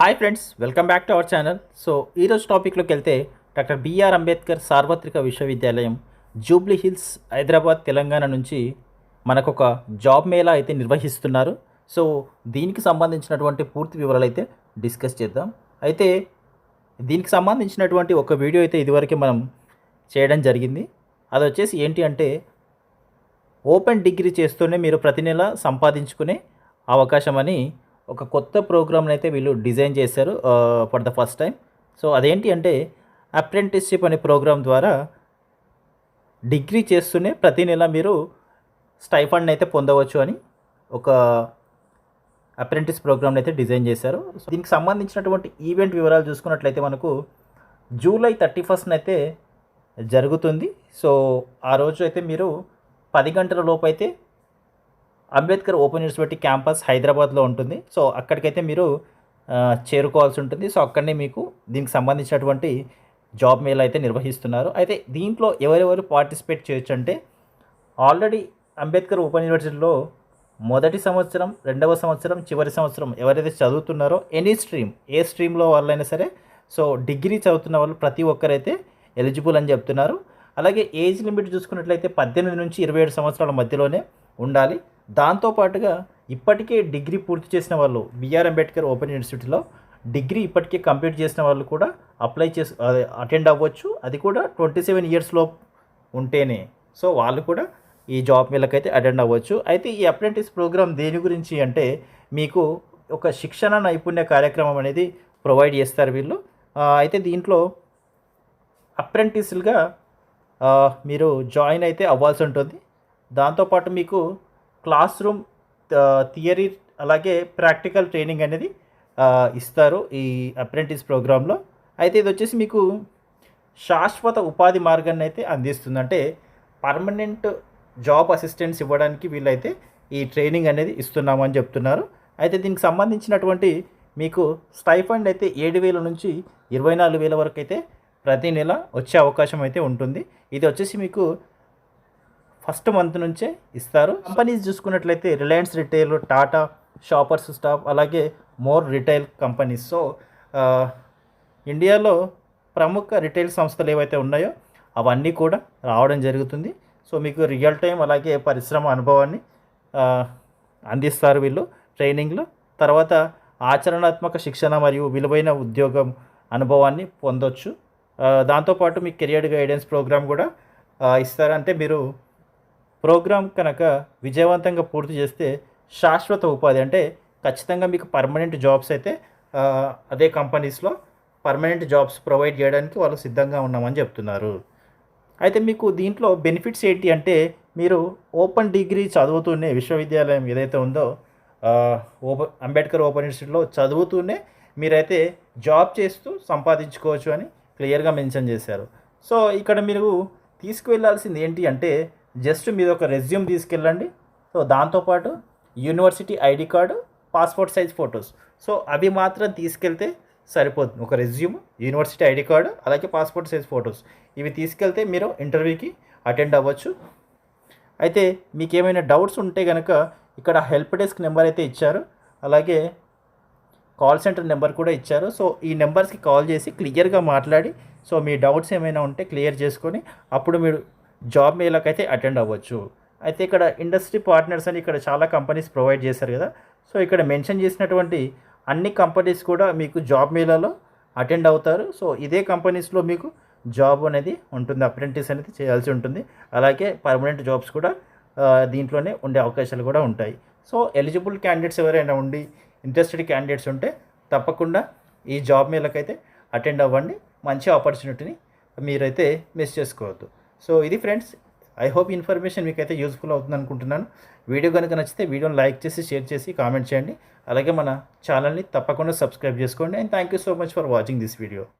Hi friends welcome back to our channel so ఈరోజు టాపిక్లోకి వెళ్తే డాక్టర్ బిఆర్ అంబేద్కర్ సార్వత్రిక విశ్వవిద్యాలయం జూబ్లీ హిల్స్ హైదరాబాద్ తెలంగాణ నుంచి మనకు ఒక జాబ్ మేళా అయితే నిర్వహిస్తున్నారు. సో దీనికి సంబంధించినటువంటి పూర్తి వివరాలు అయితే డిస్కస్ చేద్దాం. అయితే దీనికి సంబంధించినటువంటి ఒక వీడియో అయితే ఇదివరకే మనం చేయడం జరిగింది. అది వచ్చేసి ఏంటి అంటే ఓపెన్ డిగ్రీ చేస్తూనే మీరు ప్రతి నెల సంపాదించుకునే అవకాశం అని ఒక కొత్త ప్రోగ్రామ్ని అయితే వీళ్ళు డిజైన్ చేశారు for the first time so అదేంటి అంటే అప్రెంటిస్షిప్ అనే ప్రోగ్రామ్ ద్వారా డిగ్రీ చేస్తూనే ప్రతి నెల మీరు స్టైఫండ్ అయితే పొందవచ్చు అని ఒక అప్రెంటిస్ ప్రోగ్రామ్ని అయితే డిజైన్ చేశారు. సో దీనికి సంబంధించినటువంటి ఈవెంట్ వివరాలు చూసుకున్నట్లయితే మనకు జూలై థర్టీ ఫస్ట్న అయితే జరుగుతుంది. సో ఆ రోజు అయితే మీరు పది గంటల లోపు అయితే అంబేద్కర్ ఓపెన్ యూనివర్సిటీ క్యాంపస్ హైదరాబాద్లో ఉంటుంది. సో అక్కడికైతే మీరు చేరుకోవాల్సి ఉంటుంది. సో అక్కడనే మీకు దీనికి సంబంధించినటువంటి జాబ్ మేళ అయితే నిర్వహిస్తున్నారు. అయితే దీంట్లో ఎవరెవరు పార్టిసిపేట్ చేయొచ్చు అంటే ఆల్రెడీ అంబేద్కర్ ఓపెన్ యూనివర్సిటీలో మొదటి సంవత్సరం రెండవ సంవత్సరం చివరి సంవత్సరం ఎవరైతే చదువుతున్నారో ఎనీ స్ట్రీమ్ ఏ స్ట్రీమ్లో వాళ్ళైనా సరే సో డిగ్రీ చదువుతున్న వాళ్ళు ప్రతి ఒక్కరైతే ఎలిజిబుల్ అని చెప్తున్నారు. అలాగే ఏజ్ లిమిట్ చూసుకున్నట్లయితే పద్దెనిమిది నుంచి ఇరవై ఏడు సంవత్సరాల మధ్యలోనే ఉండాలి. దాంతోపాటుగా ఇప్పటికే డిగ్రీ పూర్తి చేసిన వాళ్ళు బిఆర్ అంబేద్కర్ ఓపెన్ యూనివర్సిటీలో డిగ్రీ ఇప్పటికే కంప్లీట్ చేసిన వాళ్ళు కూడా అప్లై చేసి అటెండ్ అవ్వచ్చు. అది కూడా ట్వంటీ సెవెన్ ఇయర్స్లో ఉంటేనే. సో వాళ్ళు కూడా ఈ జాబ్ మేళకైతే అటెండ్ అవ్వచ్చు. అయితే ఈ అప్రెంటిస్ ప్రోగ్రామ్ దేని గురించి అంటే మీకు ఒక శిక్షణ నైపుణ్య కార్యక్రమం అనేది ప్రొవైడ్ చేస్తారు వీళ్ళు. అయితే దీంట్లో అప్రెంటిస్లుగా మీరు జాయిన్ అయితే అవ్వాల్సి ఉంటుంది. దాంతోపాటు మీకు క్లాస్ రూమ్ థియరీ అలాగే ప్రాక్టికల్ ట్రైనింగ్ అనేది ఇస్తారు ఈ అప్రెంటిస్ ప్రోగ్రాంలో. అయితే ఇది వచ్చేసి మీకు శాశ్వత ఉపాధి మార్గాన్ని అయితే అందిస్తుంది. అంటే పర్మనెంట్ జాబ్ అసిస్టెన్స్ ఇవ్వడానికి వీళ్ళైతే ఈ ట్రైనింగ్ అనేది ఇస్తున్నామని చెప్తున్నారు. అయితే దీనికి సంబంధించినటువంటి మీకు స్టైఫండ్ అయితే ఏడు వేల నుంచి ఇరవై నాలుగు వేల వరకు అయితే ప్రతి నెల వచ్చే అవకాశం అయితే ఉంటుంది. ఇది వచ్చేసి మీకు ఫస్ట్ మంత్ నుంచే ఇస్తారు. కంపెనీస్ చూసుకున్నట్లయితే Reliance retail Tata Shoppers Stop అలాగే మోర్ రిటైల్ కంపెనీస్. సో ఇండియాలో ప్రముఖ రిటైల్ సంస్థలు ఏవైతే ఉన్నాయో అవన్నీ కూడా రావడం జరుగుతుంది. సో మీకు రియల్ టైం అలాగే పరిశ్రమ అనుభవాన్ని అందిస్తారు వీళ్ళు ట్రైనింగ్లో. తర్వాత ఆచరణాత్మక శిక్షణ మరియు విలువైన ఉద్యోగం అనుభవాన్ని పొందొచ్చు. దాంతోపాటు మీ కెరియర్ గైడెన్స్ ప్రోగ్రామ్ కూడా ఇస్తారంటే ఇస్తారు అంటే మీరు ప్రోగ్రాం కనుక విజయవంతంగా పూర్తి చేస్తే శాశ్వత ఉపాధి అంటే ఖచ్చితంగా మీకు పర్మనెంట్ జాబ్స్ అయితే అదే కంపెనీస్లో పర్మనెంట్ జాబ్స్ ప్రొవైడ్ చేయడానికి వాళ్ళు సిద్ధంగా ఉన్నామని చెప్తున్నారు. అయితే మీకు దీంట్లో బెనిఫిట్స్ ఏంటి అంటే మీరు ఓపెన్ డిగ్రీ చదువుతూనే విశ్వవిద్యాలయం ఏదైతే ఉందో ఆ, ఓపెన్ అంబేద్కర్ ఓపెన్ యూనివర్సిటీలో చదువుతూనే మీరైతే జాబ్ చేస్తూ సంపాదించుకోవచ్చు అని క్లియర్గా మెన్షన్ చేశారు. సో ఇక్కడ మీరు తీసుకువెళ్ళాల్సింది ఏంటి అంటే జస్ట్ మీరు ఒక రెజ్యూమ్ తీసుకెళ్ళండి. సో దాంతోపాటు university ID card passport size photos. So అవి మాత్రం తీసుకెళ్తే సరిపోతుంది. ఒక రెజ్యూమ్ యూనివర్సిటీ ఐడి కార్డు అలాగే పాస్పోర్ట్ సైజ్ ఫొటోస్. ఇవి తీసుకెళ్తే మీరు ఇంటర్వ్యూకి అటెండ్ అవ్వచ్చు. అయితే మీకు ఏమైనా డౌట్స్ ఉంటే కనుక ఇక్కడ హెల్ప్ డెస్క్ నెంబర్ అయితే ఇచ్చారు. అలాగే కాల్ సెంటర్ నెంబర్ కూడా ఇచ్చారు. సో ఈ నెంబర్స్కి కాల్ చేసి క్లియర్గా మాట్లాడి సో మీ డౌట్స్ ఏమైనా ఉంటే క్లియర్ చేసుకొని అప్పుడు మీరు జాబ్ మేళకైతే అటెండ్ అవ్వచ్చు. అయితే ఇక్కడ ఇండస్ట్రీ పార్ట్నర్స్ అని ఇక్కడ చాలా కంపెనీస్ ప్రొవైడ్ చేశారు కదా. సో ఇక్కడ మెన్షన్ చేసినటువంటి అన్ని కంపెనీస్ కూడా మీకు జాబ్ మేళాలో అటెండ్ అవుతారు. సో ఇదే కంపెనీస్లో మీకు జాబ్ అనేది ఉంటుంది. అప్రెంటిస్ అనేది చేయాల్సి ఉంటుంది. అలాగే పర్మనెంట్ జాబ్స్ కూడా దీంట్లోనే ఉండే అవకాశాలు కూడా ఉంటాయి. సో ఎలిజిబుల్ క్యాండిడేట్స్ ఎవరైనా ఉండి ఇంట్రెస్టెడ్ క్యాండిడేట్స్ ఉంటే తప్పకుండా ఈ జాబ్ మేళకైతే అటెండ్ అవ్వండి. మంచి ఆపర్చునిటీని మీరైతే మిస్ చేసుకోవద్దు. సో ఇది ఫ్రెండ్స్ ఐ హోప్ ఇన్ఫర్మేషన్ మీకైతే యూస్ఫుల్ అవుతుంది అనుకుంటున్నాను వీడియో కనుక నచ్చితే వీడియోని లైక్ చేసి షేర్ చేసి కామెంట్ చేయండి. అలాగే మన ఛానల్ని తప్పకుండా సబ్స్క్రైబ్ చేసుకోండి. And thank you so much for watching this video